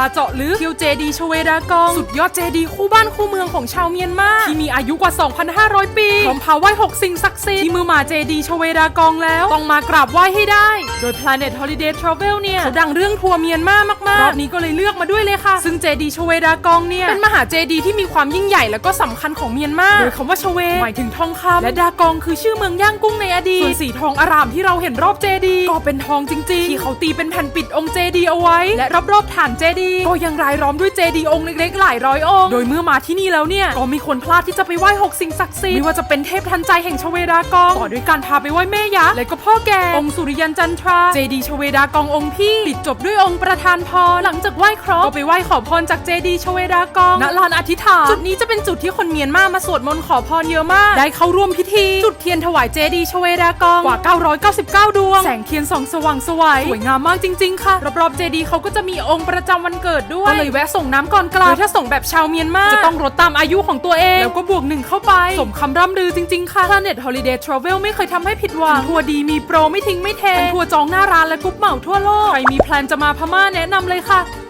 าเจาะลึกเที่ยวเจดีชเวดากอง สุดยอดเจดีคู่บ้านคู่เมืองของชาวเมียนมาที่มีอายุกว่า 2,500 ปีพร้อมพาไหว้6สิ่งศักดิ์สิทธิ์ที่มือมาเจดีชเวดากองแล้ว ต้องมากราบไหว้ให้ได้ โดย Planet Holiday Travel เนี่ยเขาดังเรื่องทัวร์เมียนมามากๆรอบนี้ก็เลยเลือกมาด้วยเลยค่ะ ซึ่งเจดีชเวดากองเนี่ยเป็นมหาเจดีที่มีความยิ่งใหญ่และก็สำคัญของเมียนมาโดยคำว่าชเวหมายถึงทองคำและดากองคือชื่อเมืองย่างกุ้งในอดีตส่วนสีทองอารามที่เราเห็นรอบเจดีก็เป็นทองจริง ๆ ที่เขาตีเป็นแผ่นปิดองค์เจดีเอาไว้ และรอบๆฐานเจดีก็ยังรายล้อมด้วยเจดีย์องค์เล็กๆหลายร้อยองค์ โดยเมื่อมาที่นี่แล้วเนี่ย ก็มีคนพลาดที่จะไปไหว้หกสิ่งศักดิ์สิทธิ์ไม่ว่าจะเป็นเทพทันใจแห่งชเวดากอง ต่อด้วยการพาไปไหว้แม่ยะและก็พ่อแก่องค์สุริยันจันทรา เจดีย์ชเวดากององค์พี่ปิดจบด้วยองค์ประธานพรหลังจากไหว้ครบก็ไปไหว้ขอพรจากเจดีย์ชเวดากองณลานอธิษฐานจุดนี้จะเป็นจุดที่คนเมียนมามาสวดมนต์ขอพรเยอะมาก ได้เข้าร่วมพิธี จุดเทียนถวายเจดีย์ชเวดากองกว่า 999 ดวง แสงเทียนส่องสว่างสวยสวยงามมากจริง ๆ ค่ะ รอบๆเจดีเขาก็จะมีองค์ประจำวันเกิดด้วย ก็เลยแวะส่งน้ำก่อนกลับโดยถ้าส่งแบบชาวเมียนมา จะต้องลดตามอายุของตัวเอง แล้วก็บวกหนึ่งเข้าไป สมคำร่ำลือจริง ๆ ค่ะ Planet Holiday Travel ไม่เคยทำให้ผิดหวังทัวร์ดีมีโปรไม่ทิ้งไม่เทเป็นทัวร์จองหน้าร้านและกรุ๊ปเหมาทั่วโลก ใครมีแพลนจะมาพม่าแนะนำเลยค่ะ